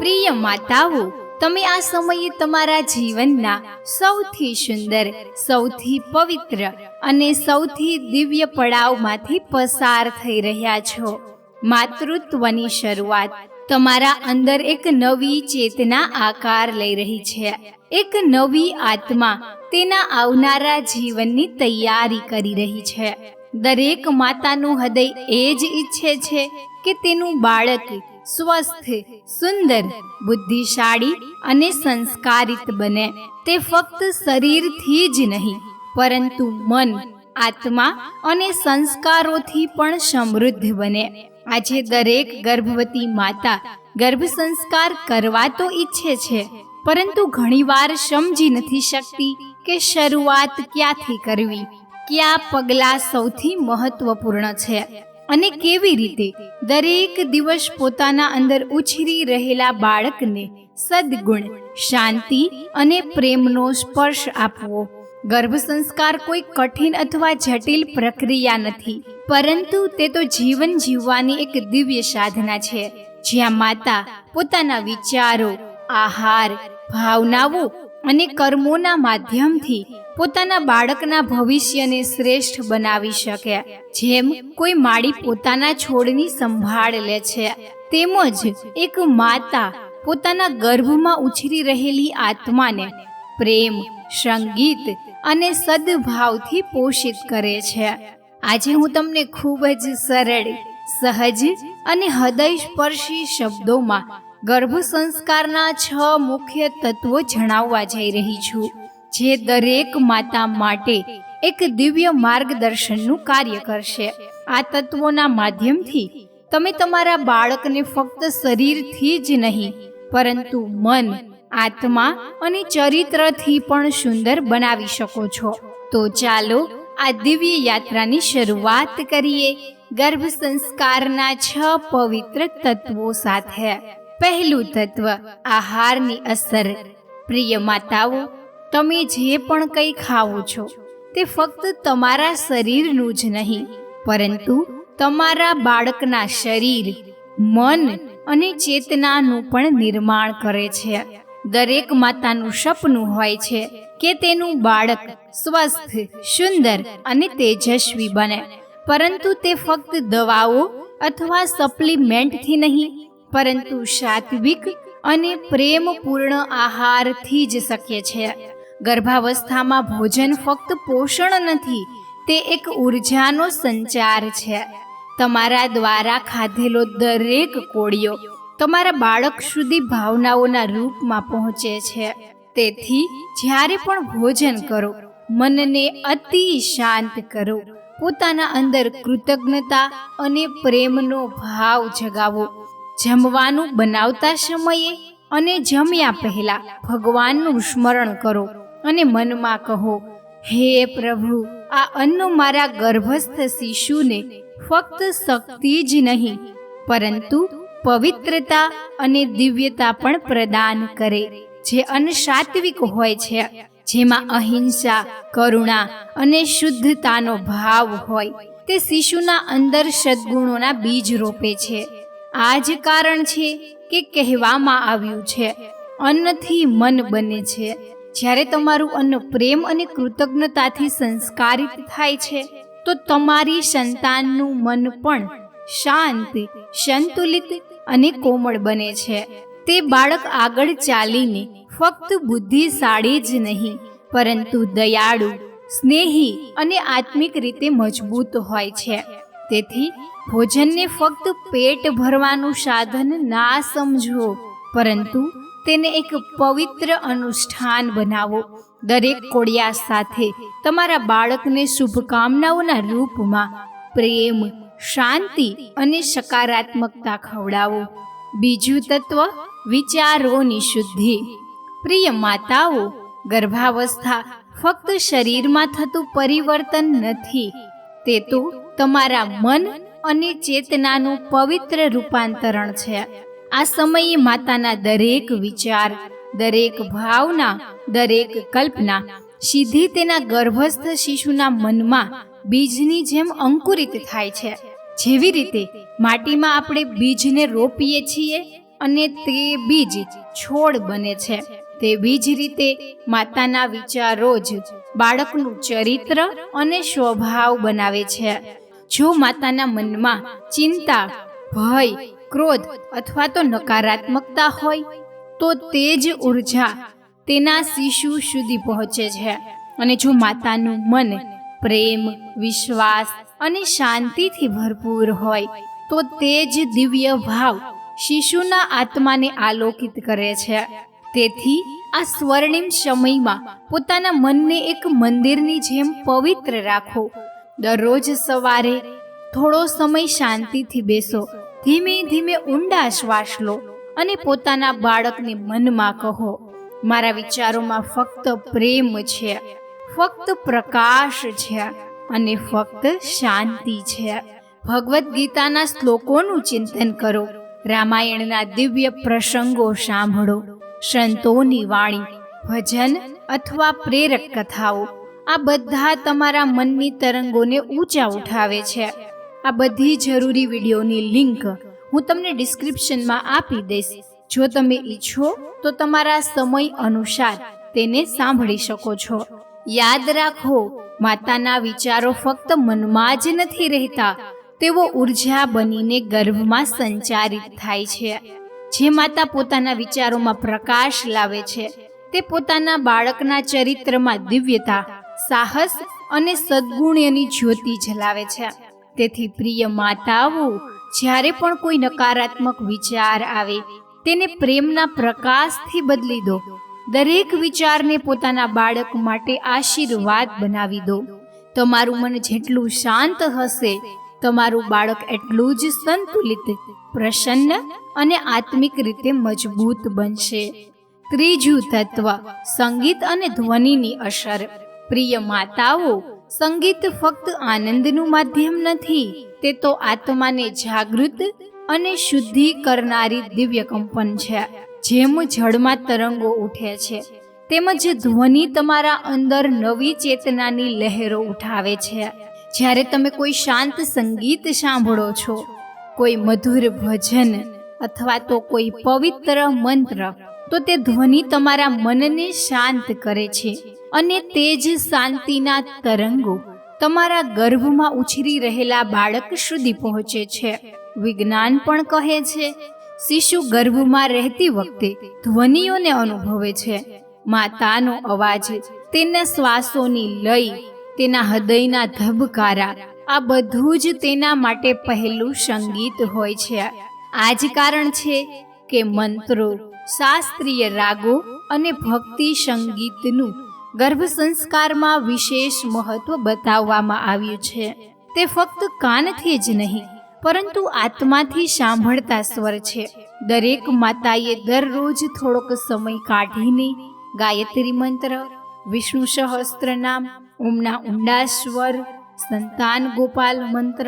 પ્રિય માતાઓ, તમે આ સમયે તમારા જીવનના સૌથી સુંદર, સૌથી પવિત્ર અને સૌથી દિવ્ય પડાવમાંથી પસાર થઈ રહ્યા છો. માતૃત્વની શરૂઆત તમારા અંદર એક નવી ચેતના આકાર લઈ રહી છે. એક નવી આત્મા તેના આવનારા જીવનની તૈયારી કરી રહી છે. દરેક માતાનું હૃદય એ જ ઈચ્છે છે કે તેનું બાળક સ્વસ્થ, સુંદર, બુદ્ધિશાળી અને સંસ્કારિત બને. તે ફક્ત શરીરથી જ નહીં, પરંતુ મન, આત્મા અને સંસ્કારોથી પણ સમૃદ્ધ બને. આજે દરેક ગર્ભવતી માતા ગર્ભ સંસ્કાર કરવા તો ઈચ્છે છે, પરંતુ ઘણીવાર સમજી નથી શકતી કે શરૂઆત ક્યાંથી કરવી, કયા પગલાં સૌથી મહત્વપૂર્ણ છે. અને કેવી રીતે દરેક દિવસ પોતાના અંદર ઉછરી રહેલા બાળકને સદગુણ, શાંતિ અને પ્રેમનો સ્પર્શ આપવો. ગર્ભ સંસ્કાર કોઈ કઠિન અથવા જટિલ પ્રક્રિયા નથી, પરંતુ તે તો જીવન જીવવાની એક દિવ્ય સાધના છે, જ્યાં માતા પોતાના વિચારો, આહાર, ભાવનાઓ અને કર્મોના માધ્યમથી પોતાના બાળકના ભવિષ્યને શ્રેષ્ઠ બનાવી શકે. જેમ કોઈ માળી પોતાના છોડની સંભાળ લે છે, તેમજ એક માતા પોતાના ગર્ભમાં ઉછરી રહેલી આત્માને પ્રેમ, સંગીત અને સદભાવથી પોષિત કરે છે. આજે હું તમને ખૂબ જ સરળ, સહજ અને હૃદયસ્પર્શી શબ્દોમાં ગર્ભ સંસ્કારના છ મુખ્ય તત્વો જણાવવા જઈ રહી છું. જે દરેક માતા માટે એક દિવ્ય માર્ગદર્શનનું કાર્ય કરશે. આ તત્વોના માધ્યમથી તમે તમારા બાળકને ફક્ત શરીરથી જ નહીં, પરંતુ મન, આત્મા અને ચરિત્રથી પણ સુંદર બનાવી શકો છો. તો ચાલો આ દિવ્ય યાત્રાની શરૂઆત કરીએ ગર્ભ સંસ્કારના છ પવિત્ર તત્વો સાથે. પહેલું તત્વ, આહારની અસર. પ્રિય માતાઓ તમે જે પણ કંઈ ખાઓ છો, તે ફક્ત તમારા શરીરનું જ નહીં, પરંતુ તમારા બાળકના શરીર, મન અને ચેતનાનું પણ નિર્માણ કરે છે. દરેક માતાનું સપનું હોય છે કે તેનું બાળક સ્વસ્થ, સુંદર અને તેજસ્વી બને, પરંતુ તે ફક્ત દવાઓ અથવા સપ્લિમેન્ટથી નહીં, પરંતુ સાત્વિક અને પ્રેમપૂર્ણ આહારથી જ શક્ય છે. ગર્ભાવસ્થામાં ભોજન ફક્ત પોષણ નથી, તે એક ઉર્જાનો સંચાર છે. તમારા દ્વારા ખાધેલો દરેક કોળિયો તમારા બાળક સુધી ભાવનાઓના રૂપમાં પહોંચે છે. તેથી, જ્યારે પણ ભોજન કરો, મનને અતિ શાંત કરો. પોતાના અંદર કૃતજ્ઞતા અને પ્રેમનો ભાવ જગાવો. જમવાનું બનાવતા સમયે અને જમ્યા પહેલા ભગવાનનું સ્મરણ કરો. અને મનમાં કહો, હે પ્રભુ, આ અન્ન મારા ગર્ભસ્થ શિશુને ફક્ત શક્તિ જ નહીં, પરંતુ પવિત્રતા અને દિવ્યતા પણ પ્રદાન કરે. જે અન્ન સાત્વિક હોય છે, જેમાં અહિંસા, કરુણા અને શુદ્ધતાનો ભાવ હોય, તે શિશુના અંદર સદગુણોના બીજ રોપે છે. આ જ કારણ છે કે કહેવામાં આવ્યું છે, અન્નથી મન બને છે. જ્યારે તમારું અન્ન પ્રેમ અને કૃતજ્ઞતાથી સંસ્કારિત થાય છે, તો તમારી સંતાનનું મન પણ શાંત, સંતુલિત અને કોમળ બને છે. તે બાળક આગળ ચાલીને ફક્ત બુદ્ધિશાળી જ નહીં, પરંતુ દયાળુ, સ્નેહી અને આત્મિક રીતે મજબૂત હોય છે. તેથી ભોજનને ફક્ત પેટ ભરવાનું સાધન ના સમજો પરંતુ તેને એક પવિત્ર અનુષ્ઠાન બનાવો. દરેક કોડિયા સાથે તમારા બાળકને શુભકામનાઓના રૂપમાં પ્રેમ, શાંતિ અને સકારાત્મકતા ખવડાવો. બીજું તત્વ, વિચારોની શુદ્ધિ. પ્રિય માતાઓ, ગર્ભાવસ્થા ફક્ત શરીરમાં થતું પરિવર્તન નથી, તે તો તમારા મન અને ચેતનાનું પવિત્ર રૂપાંતરણ છે. આ સમયે માતાના દરેક વિચાર, દરેક ભાવના, દરેક કલ્પના સીધી તેના ગર્ભસ્થ શિશુના મનમાં બીજની જેમ અંકુરિત થાય છે. જેવી રીતે માટીમાં આપણે બીજને રોપીએ છીએ અને તે બીજ છોડ બને છે. તેવી જ રીતે માતાના વિચારો જ બાળકનું ચરિત્ર અને સ્વભાવ બનાવે છે. જો માતાના મનમાં ચિંતા, ભય ક્રોધ અથવા તો નકારાત્મકતા હોય, તો તે જ ઊર્જા તેના શિશુ સુધી પહોંચે છે. અને જો માતાનું મન પ્રેમ, વિશ્વાસ અને શાંતિથી ભરપૂર હોય, તો તે જ દિવ્ય ભાવ શિશુના આત્માને આલોકિત કરે છે. તેથી આ સ્વર્ણિમ સમયમાં પોતાના મનને એક મંદિરની જેમ પવિત્ર રાખો. દરરોજ સવારે થોડો સમય શાંતિથી બેસો ધીમે ધીમે ઊંડા શ્વાસ લો અને પોતાના બાળકને મનમાં કહો, મારા વિચારોમાં ફક્ત પ્રેમ છે, ફક્ત પ્રકાશ છે અને ફક્ત શાંતિ છે. ભગવદ્ ગીતાના શ્લોકોનું ચિંતન કરો, રામાયણના દિવ્ય પ્રસંગો સાંભળો, સંતોની વાણી, ભજન અથવા પ્રેરક કથાઓ. આ બધા તમારા મનની તરંગોને ઊંચા ઉઠાવે છે. આ બધી જરૂરી વિડીયોની લિંક હું તમને ડિસ્ક્રિપ્શનમાં આપી દઈશ. જો તમે ઈચ્છો તો તમારા સમય અનુસાર તેને સાંભળી શકો છો. યાદ રાખો, માતાના વિચારો ફક્ત મનમાં જ નથી રહેતા, તેઓ ઊર્જા બનીને ગર્ભમાં સંચારિત થાય છે. જે માતા પોતાના વિચારોમાં પ્રકાશ લાવે છે, તે પોતાના બાળકના ચરિત્રમાં દિવ્યતા, સાહસ અને સદગુણ્યની જ્યોતિ જલાવે છે. તેથી પ્રિય માતાઓ, જ્યારે પણ કોઈ નકારાત્મક વિચાર આવે, તેને પ્રેમના પ્રકાશથી બદલી દો. દરેક વિચારને પોતાના બાળક માટે આશીર્વાદ બનાવી દો. તમારું મન જેટલું શાંત હશે, તમારું બાળક એટલું જ સંતુલિત, પ્રસન્ન અને આત્મિક રીતે મજબૂત બનશે. ત્રીજું તત્વ, સંગીત અને ધ્વનિની અસર. પ્રિય માતાઓ સંગીત ફક્ત આનંદનું માધ્યમ નથી, તે તો આત્માને જાગૃત અને શુદ્ધિ કરનારી દિવ્ય કંપન છે. જેમ જળમાં તરંગો ઉઠે છે, તેમજ ધ્વનિ તમારા અંદર નવી ચેતનાની લહેરો ઉઠાવે છે. જ્યારે તમે કોઈ શાંત સંગીત સાંભળો છો, કોઈ મધુર ભજન અથવા તો કોઈ પવિત્ર મંત્ર, તો તે ધ્વનિ તમારા મનને શાંત કરે છે. અને તે જ શાંતિના તરંગો તમારા ગર્ભમાં ઉછરી રહેલા બાળક સુધી પહોંચે છે. વિજ્ઞાન પણ કહે છે, શિશુ ગર્ભમાં રહેતી વખતે ધ્વનિઓને અનુભવે છે. માતાનો અવાજ, તેના શ્વાસોની લય, તેના હૃદયના ધબકારા, આ બધું જ તેના માટે પહેલું સંગીત હોય છે. આ જ કારણ છે કે મંત્રો, શાસ્ત્રીય રાગો અને ભક્તિ સંગીતનું ગર્ભ સંસ્કારમાં વિશેષ મહત્વ બતાવવામાં આવ્યું છે. તે ફક્ત કાનથી જ નહીં, પરંતુ આત્માથી સાંભળતા સ્વર છે. દરેક માતાએ દરરોજ થોડોક સમય કાઢીને ગાયત્રી મંત્ર, વિષ્ણુ સહસ્ત્ર નામ ઓમના ઊંડા સ્વર, સંતાન ગોપાલ મંત્ર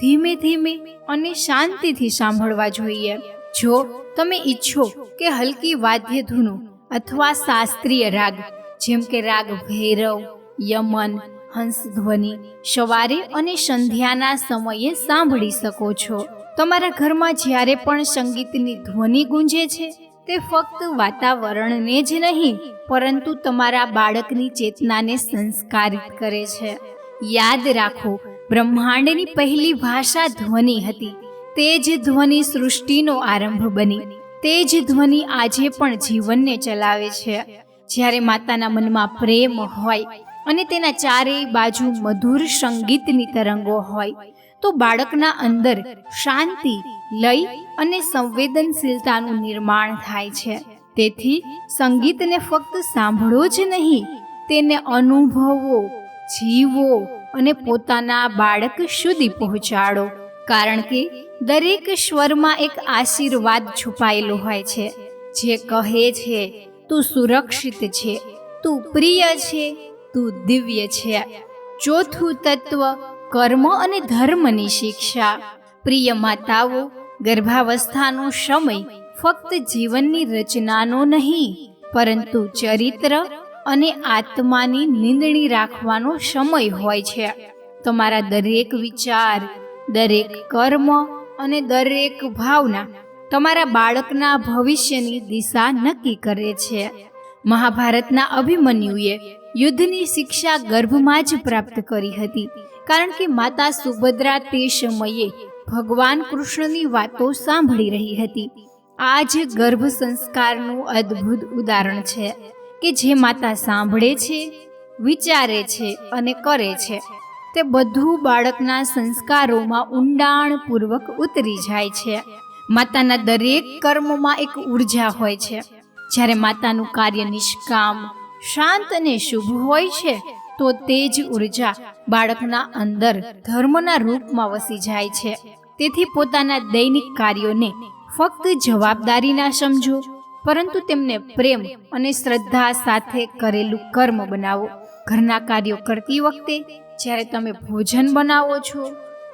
ધીમે ધીમે અને શાંતિથી સાંભળવા જોઈએ. જો તમે ઈચ્છો કે હલકી વાદ્ય ધૂનો અથવા શાસ્ત્રીય રાગ જેમ કે રાગ ભૈરવ, યમન હંસધ્વનિ સવારે અને સંધ્યાના સમયે સાંભળી શકો છો. તમારા ઘરમાં જ્યારે પણ સંગીતની ધ્વનિ ગુંજે છે, તે ફક્ત વાતાવરણને જ નહીં, પરંતુ તમારા બાળકની ચેતનાને સંસ્કારિત કરે છે. યાદ રાખો, બ્રહ્માંડની પહેલી ભાષા ધ્વનિ હતી. તે જ ધ્વનિ સૃષ્ટિનો આરંભ બની. તે જ ધ્વનિ આજે પણ જીવનને ચલાવે છે. જ્યારે માતાના મનમાં પ્રેમ હોય અને તેના ચારેય બાજુ મધુર સંગીતની તરંગો હોય, તો બાળકના અંદર શાંતિ, લય અને સંવેદનશીલતાનું નિર્માણ થાય છે. તેથી સંગીતને ફક્ત સાંભળો જ નહીં, તેને અનુભવો, જીવો અને પોતાના બાળક સુધી પહોંચાડો. કારણ કે દરેક સ્વરમાં એક આશીર્વાદ છુપાયેલો હોય છે. જે કહે છે તું સુરક્ષિત છે, તું પ્રિય છે, તું દિવ્ય છે. ચોથું તત્વ, કર્મ અને ધર્મની શિક્ષા. પ્રિય માતાઓ, ગર્ભાવસ્થાનો સમય ફક્ત જીવનની રચનાનો નહીં, પરંતુ ચરિત્ર અને આત્માની નિંદણી રાખવાનો સમય હોય છે. તમારા દરેક વિચાર, દરેક કર્મ અને દરેક ભાવના તમારા બાળકના ભવિષ્યની દિશા નક્કી કરે છે. મહાભારતના અભિમન્યુએ યુદ્ધની શિક્ષા ગર્ભમાં જ પ્રાપ્ત કરી હતી. કારણ કે માતા સુભદ્રા તે સમયે ભગવાન કૃષ્ણની વાતો સાંભળી રહી હતી. આ જ ગર્ભ સંસ્કારનું અદ્ભુત ઉદાહરણ છે કે જે માતા સાંભળે છે, વિચારે છે અને કરે છે. તે બધું બાળકના સંસ્કારોમાં ઊંડાણપૂર્વક ઉતરી જાય છે. માતાના દરેક કર્મમાં એક ઊર્જા હોય છે. જ્યારે માતાનું કાર્ય નિષ્કામ, શાંત અને શુભ હોય છે, તો તે જ ઊર્જા બાળકના અંદર ધર્મના રૂપમાં વસી જાય છે. તેથી પોતાના દૈનિક કાર્યોને ફક્ત જવાબદારી ના સમજો, પરંતુ તેમને પ્રેમ અને શ્રદ્ધા સાથે કરેલું કર્મ બનાવો. ઘરના કાર્યો કરતી વખતે જ્યારે તમે ભોજન બનાવો છો,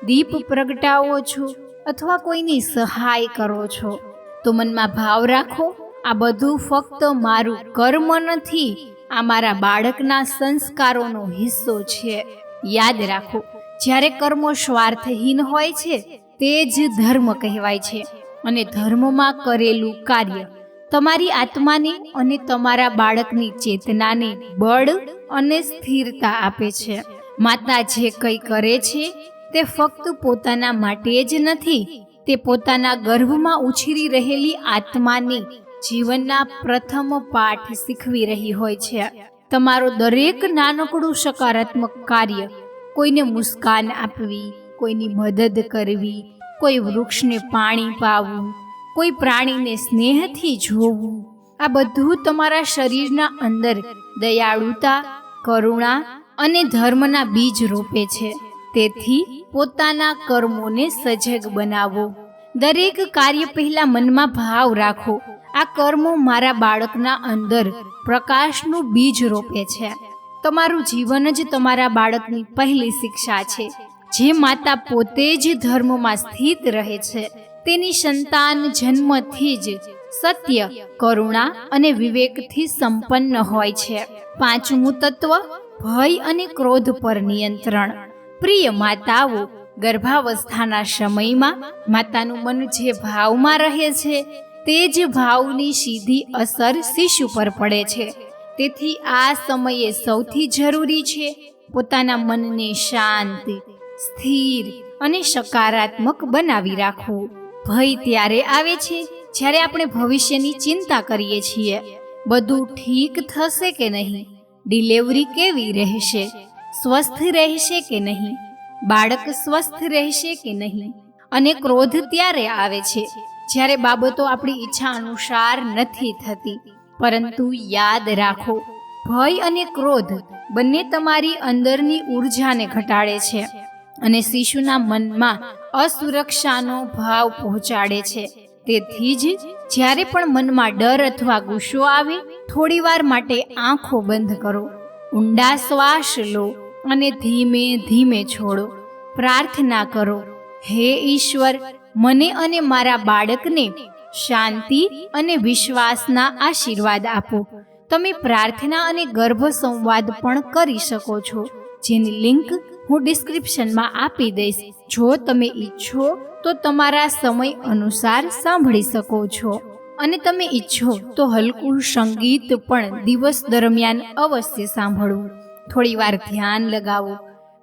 દીપ પ્રગટાવો છો અથવા કોઈની સહાય કરો છો, તો મનમાં ભાવ રાખો, આ બધું ફક્ત મારું કર્મ નથી, આ મારા બાળકના સંસ્કારોનો હિસ્સો છે. યાદ રાખો, જ્યારે કર્મો સ્વાર્થહીન હોય છે, તે જ ધર્મ કહેવાય છે. અને ધર્મમાં કરેલું કાર્ય, તમારી આત્માને અને તમારા બાળકની ચેતનાને બળ અને સ્થિરતા આપે છે. માતા જે કંઈ કરે છે તે ફક્ત પોતાના માટે જ નથી, તે પોતાના ગર્ભમાં ઉછરી રહેલી આત્માને જીવનના પ્રથમ પાઠ શીખવી રહી હોય છે. તમારો દરેક નાનકડું સકારાત્મક કાર્ય કોઈને મુસ્કાન આપવી, કોઈની મદદ કરવી, કોઈ વૃક્ષને પાણી પાવું, કોઈ પ્રાણીને સ્નેહથી જોવું, આ બધું તમારા શરીરના અંદર દયાળુતા, કરુણા અને ધર્મના બીજ રોપે છે. તેથી પોતાના કર્મોને સજગ બનાવો. દરેક કાર્ય પહેલા મનમાં ભાવ રાખો. આ કર્મો મારા બાળકના અંદર પ્રકાશનું બીજ રોપે છે. તમારું જીવન જ તમારા બાળકની પહેલી શિક્ષા છે. જે માતા પોતે જ ધર્મમાં સ્થિત રહે છે. તેની સંતાન જન્મથી જ સત્ય, કરુણા અને વિવેકથી સંપન્ન હોય છે. પાંચમું તત્વ, ભય અને ક્રોધ પર નિયંત્રણ. પ્રિય માતાઓ, ગર્ભાવસ્થાના સમયમાં માતાનું મન જે ભાવમાં રહે છે, તે જ ભાવની સીધી અસર શિશુ પર પડે છે. તેથી આ સમયે સૌથી જરૂરી છે પોતાના મનને શાંત, સ્થિર અને સકારાત્મક બનાવી રાખવું. ભય ત્યારે આવે છે જ્યારે આપણે ભવિષ્યની ચિંતા કરીએ છીએ. બધું ઠીક થશે કે નહીં? ડિલિવરી કેવી રહેશે? સ્વસ્થ રહેશે કે નહીં? બાળક સ્વસ્થ રહેશે કે નહીં? અને ક્રોધ ત્યારે આવે છે, જ્યારે બાબતો આપણી ઈચ્છા અનુસાર નથી થતી. પરંતુ યાદ રાખો, ભય અને ક્રોધ બંને તમારી અંદરની ઉર્જાને ઘટાડે છે અને શિશુના મનમાં અસુરક્ષાનો ભાવ પહોંચાડે છે. તેથી જ જ્યારે પણ મનમાં ડર અથવા ગુસ્સો આવે, થોડીવાર માટે આંખો બંધ કરો. ઊંડા શ્વાસ લો. અને ધીમે ધીમે છોડો. પ્રાર્થના કરો, હે ઈશ્વર, મને અને મારા બાળકને શાંતિ અને વિશ્વાસના આશીર્વાદ આપો. તમે પ્રાર્થના અને ગર્ભ સંવાદ પણ કરી શકો છો. જેની લિંક હું ડિસ્ક્રિપ્શનમાં આપી દઈશ. જો તમે ઈચ્છો તો તમારા સમય અનુસાર સાંભળી શકો છો. અને તમે ઈચ્છો તો હલકું સંગીત પણ દિવસ દરમિયાન અવશ્ય સાંભળવું. થોડીવાર ધ્યાન લગાવો.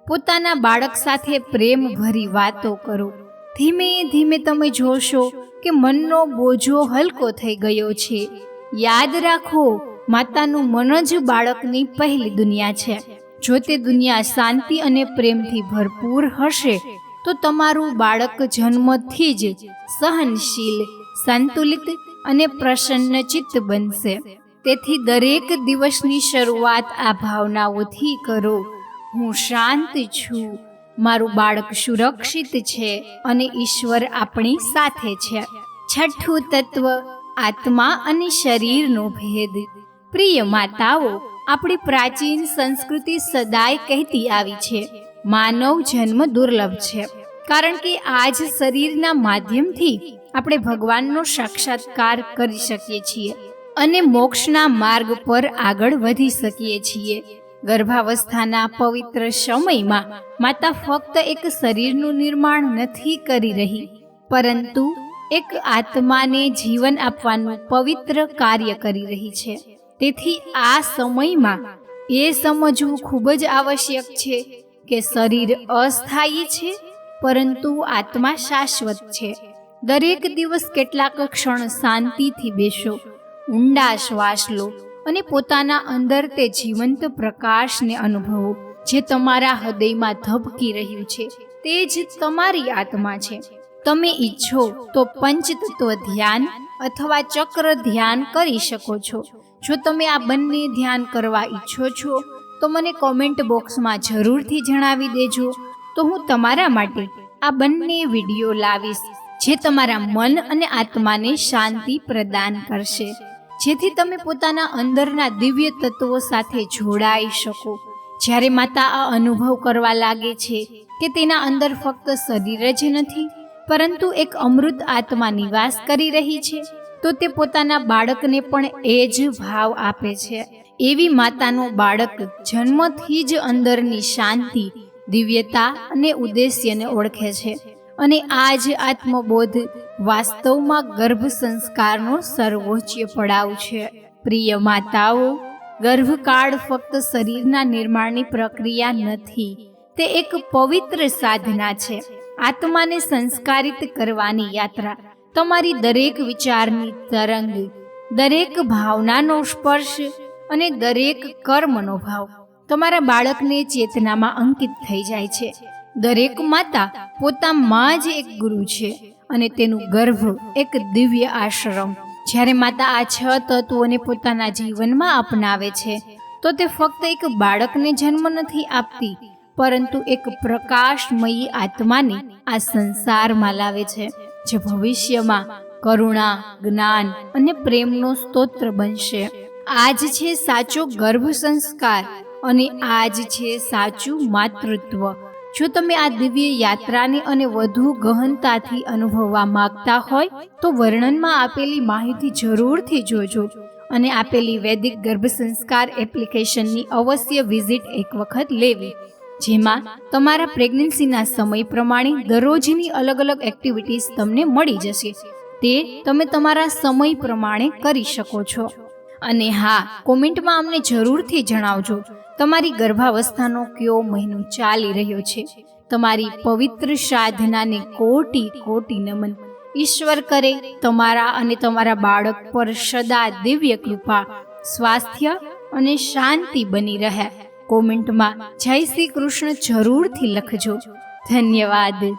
પોતાના બાળક સાથે પ્રેમ ભરી વાતો કરો. ધીમે ધીમે તમે જોશો કે મનનો બોજો હલકો થઈ ગયો છે. યાદ રાખો, માતાનું મન જ બાળકની પહેલી દુનિયા છે. જો તે દુનિયા શાંતિ અને પ્રેમથી ભરપૂર હશે, તો તમારું બાળક જન્મથી જ સહનશીલ, સંતુલિત અને પ્રસન્નચિત્ત બનશે. તેથી દરેક દિવસની શરૂઆત આ ભાવનાઓથી કરો. હું શાંત છું. મારું બાળક સુરક્ષિત છે અને ઈશ્વર આપણી સાથે છે. છઠ્ઠું તત્વ, આત્મા અને શરીરનો ભેદ. પ્રિય માતાઓ, આપણી પ્રાચીન સંસ્કૃતિ સદાય કહેતી આવી છે, માનવ જન્મ દુર્લભ છે. કારણ કે આજ શરીરના માધ્યમથી આપણે ભગવાનનો સાક્ષાત્કાર કરી શકીએ છીએ. અને મોક્ષના માર્ગ પર આગળ વધી શકીએ છીએ. ગર્ભાવસ્થાના પવિત્ર સમયમાં માતા ફક્ત એક શરીરનું નિર્માણ નથી કરી રહી, પરંતુ એક આત્માને જીવન આપવાનું પવિત્ર કાર્ય કરી રહી છે. તેથી આ સમયમાં એ સમજવું ખૂબ જ આવશ્યક છે કે શરીર અસ્થાયી છે, પરંતુ આત્મા શાશ્વત છે. દરેક દિવસ કેટલાક ક્ષણ શાંતિથી બેસો ઊંડા શ્વાસ લો અને પોતાના અંદર તે જીવંત પ્રકાશને અનુભવો, જે તમારા હૃદયમાં ધબકી રહ્યું છે. તે જ તમારી આત્મા છે. તમે ઈચ્છો તો પંચતત્વ ધ્યાન અથવા ચક્ર ધ્યાન કરી શકો છો. જો તમે આ બંને ધ્યાન કરવા ઈચ્છો છો, તો મને કોમેન્ટ બોક્સમાં જરૂરથી જણાવી દેજો. તો હું તમારા માટે આ બંને વીડિયો લાવીશ, જે તમારા મન અને આત્માને શાંતિ પ્રદાન કરશે. જેથી તમે પોતાના અંદરના દિવ્ય તત્વો સાથે જોડાઈ શકો. જ્યારે માતા આ અનુભવ કરવા લાગે છે કે તેના અંદર ફક્ત શરીર જ નથી, પરંતુ એક અમૃત આત્મા નિવાસ કરી રહી છે, તો તે પોતાના બાળકને પણ એ જ ભાવ આપે છે. એવી માતાનો બાળક જન્મથી જ અંદરની શાંતિ, દિવ્યતા અને ઉદ્દેશ્યને ઓળખે છે અને આ જ આત્મબોધ વાસ્તવમાં ગર્ભ સંસ્કારનો સર્વોચ્ચ પડાવ છે. પ્રિય માતાઓ, ગર્ભકાળ ફક્ત શરીરના નિર્માણની પ્રક્રિયા નથી, તે એક પવિત્ર સાધના છે. આત્માને સંસ્કારિત કરવાની યાત્રા. તમારી દરેક વિચારની તરંગ, દરેક ભાવનાનો સ્પર્શ અને દરેક કર્મનો ભાવ તમારા બાળકને ચેતનામાં અંકિત થઈ જાય છે. દરેક માતા પોતામાં જ એક ગુરુ છે. અને તેનું ગર્ભ એક દિવ્ય આશ્રમ. જ્યારે માતા આ છ તત્વોને પોતાના જીવનમાં અપનાવે છે, તો તે ફક્ત એક બાળકને જન્મ નથી આપતી, પરંતુ એક પ્રકાશમયી આત્માને આ સંસારમાં લાવે છે, જે ભવિષ્યમાં કરુણા, જ્ઞાન અને પ્રેમનો સ્તોત્ર બનશે. આજ છે સાચો ગર્ભ સંસ્કાર અને આજ છે સાચું માતૃત્વ. જો તમે આ દિવ્ય યાત્રાને અને વધુ ગહનતાથી અનુભવવા માંગતા હોય, તો વર્ણનમાં આપેલી માહિતી જરૂરથી જોજો અને આપેલી વૈદિક ગર્ભ સંસ્કાર એપ્લિકેશનની અવશ્ય વિઝિટ એક વખત લેવી. જેમાં તમારા પ્રેગ્નન્સીના સમય પ્રમાણે દરરોજની અલગ અલગ એક્ટિવિટીઝ તમને મળી જશે. તે તમે તમારા સમય પ્રમાણે કરી શકો છો. અને હા, કોમેન્ટમાં અમને જરૂરથી જણાવજો. તમારી ગર્ભાવસ્થાનો કયો મહિનો ચાલી રહ્યો છે? તમારી પવિત્ર સાધનાને કોટી કોટી નમન. ઈશ્વર કરે તમારા અને તમારા બાળક પર સદા દિવ્ય કૃપા, સ્વાસ્થ્ય અને શાંતિ બની રહે. કોમેન્ટમાં જય શ્રી કૃષ્ણ જરૂરથી લખજો. ધન્યવાદ.